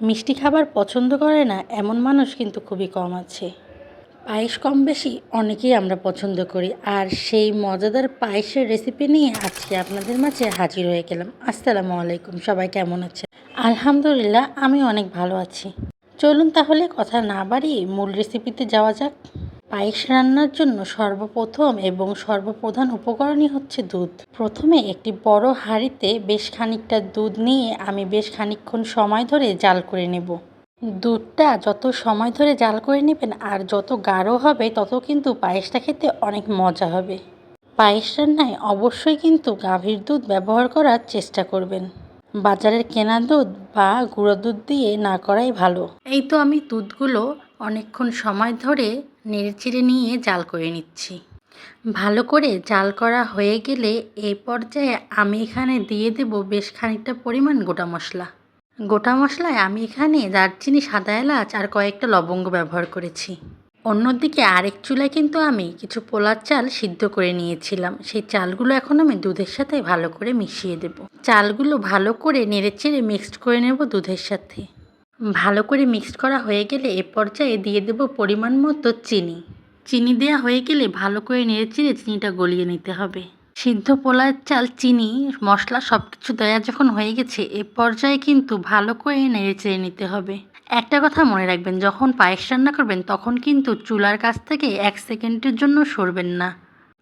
মিষ্টি খাবার পছন্দ করে না এমন মানুষ কিন্তু খুবই কম আছে। পায়েস কম বেশি অনেকেই আমরা পছন্দ করি। আর সেই মজাদার পায়েসের রেসিপি নিয়ে আজকে আপনাদের মাঝে হাজির হয়ে গেলাম। আসসালামু আলাইকুম, সবাই কেমন আছে আলহামদুলিল্লাহ, আমি অনেক ভালো আছি। চলুন তাহলে কথা না বাড়িয়ে মূল রেসিপিতে যাওয়া যাক। পায়েস রান্নার জন্য সর্বপ্রথম এবং সর্বপ্রধান উপকরণই হচ্ছে দুধ। প্রথমে একটি বড় হাঁড়িতে বেশ খানিকটা দুধ নিয়ে আমি বেশ খানিকক্ষণ সময় ধরে জাল করে নেব। দুধটা যত সময় ধরে জাল করে নেবেন আর যত গাঢ় হবে তত কিন্তু পায়েসটা খেতে অনেক মজা হবে। পায়েস রান্নায় অবশ্যই কিন্তু গাভীর দুধ ব্যবহার করার চেষ্টা করবেন। বাজারের কেনা দুধ বা গুঁড়ো দুধ দিয়ে না করাই ভালো। এই তো আমি দুধগুলো অনেকক্ষণ সময় ধরে নেড়েচেড়ে নিয়ে জাল করে নিচ্ছি। ভালো করে জাল করা হয়ে গেলে এই পর্যায়ে আমি এখানে দিয়ে দেব বেশ খানিকটা পরিমাণ গোটা মশলা। গোটা মশলায় আমি এখানে দারচিনি, সাদা এলাচ আর কয়েকটা লবঙ্গ ব্যবহার করেছি। অন্যদিকে আরেক চুলায় কিন্তু আমি কিছু পোলার চাল সিদ্ধ করে নিয়েছিলাম। সেই চালগুলো এখন আমি দুধের সাথে ভালো করে মিশিয়ে দেব। চালগুলো ভালো করে নেড়ে নেড়েচেড়ে মিক্সড করে নেব দুধের সাথে। ভালো করে মিক্সড করা হয়ে গেলে এ পর্যায়ে দিয়ে দেব পরিমাণ মতো চিনি। চিনি দেওয়া হয়ে গেলে ভালো করে নেড়েচেড়ে চিনিটা গলিয়ে নিতে হবে। সিদ্ধ পোলার চাল, চিনি, মশলা সব কিছু দেওয়া যখন হয়ে গেছে, এ পর্যায়ে কিন্তু ভালো করে নেড়ে চেড়ে নিতে হবে। একটা কথা মনে রাখবেন, যখন পায়েস রান্না করবেন, তখন কিন্তু চুলার কাছ থেকে এক সেকেন্ডের জন্য সরবেন না।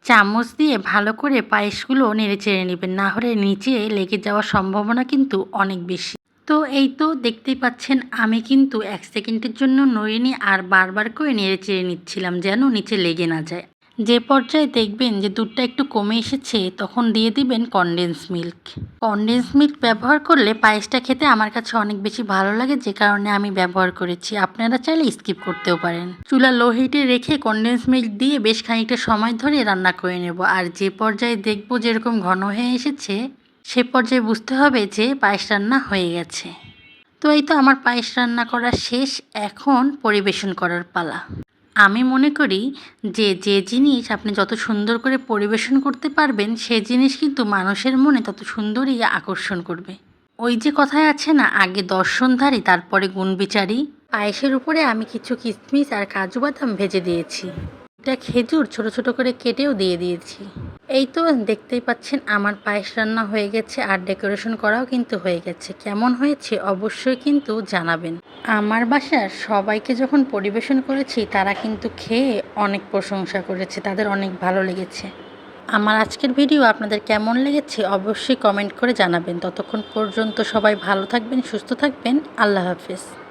চামচ দিয়ে ভালো করে পায়েসগুলো নেড়ে চেড়ে নেবেন, না হলে নিচে লেগে যাওয়ার সম্ভাবনা কিন্তু অনেক বেশি। তো এই তো দেখতেই পাচ্ছেন, আমি কিন্তু এক সেকেন্ডের জন্য নড়িনি আর বারবার করে নেড়ে চেড়ে নিচ্ছিলাম যেন নিচে লেগে না যায়। যে পর্যায়ে দেখবেন যে দুধটা একটু কমে এসেছে, তখন দিয়ে দিবেন কনডেন্স মিল্ক কনডেন্স মিল্ক ব্যবহার করলে পায়েসটা খেতে আমার কাছে অনেক বেশি ভালো লাগে, যে কারণে আমি ব্যবহার করেছি। আপনারা চাইলে স্কিপ করতেও পারেন। চুলা লো হিটে রেখে কনডেন্স মিল্ক দিয়ে বেশ খানিকটা সময় ধরে রান্না করে নেব। আর যে পর্যায়ে দেখব যেরকম ঘন হয়ে এসেছে সে পর্যায়ে বুঝতে হবে যে পায়েস রান্না হয়ে গেছে। তো এই তো আমার পায়েস রান্না করা শেষ, এখন পরিবেশন করার পালা। আমি মনে করি যে যে জিনিস আপনি যত সুন্দর করে পরিবেশন করতে পারবেন, সে জিনিস কিন্তু মানুষের মনে তত সুন্দরই আকর্ষণ করবে। ওই যে কথায় আছে না, আগে দর্শনধারী তারপরে গুণবিচারী পায়েসের উপরে আমি কিছু কিশমিশ আর কাজু বাদাম ভেজে দিয়েছি। এটা খেজুর ছোট ছোট করে কেটেও দিয়ে দিয়েছি। এই তো দেখতেই পাচ্ছেন আমার পায়েস রান্না হয়ে গেছে আর ডেকোরেশন করাও কিন্তু হয়ে গেছে। কেমন হয়েছে অবশ্যই কিন্তু জানাবেন। আমার বাসার সবাইকে যখন পরিবেশন করেছি, তারা কিন্তু খেয়ে অনেক প্রশংসা করেছে, তাদের অনেক ভালো লেগেছে। আমার আজকের ভিডিও আপনাদের কেমন লেগেছে অবশ্যই কমেন্ট করে জানাবেন। ততক্ষণ পর্যন্ত সবাই ভালো থাকবেন, সুস্থ থাকবেন। আল্লাহ হাফিজ।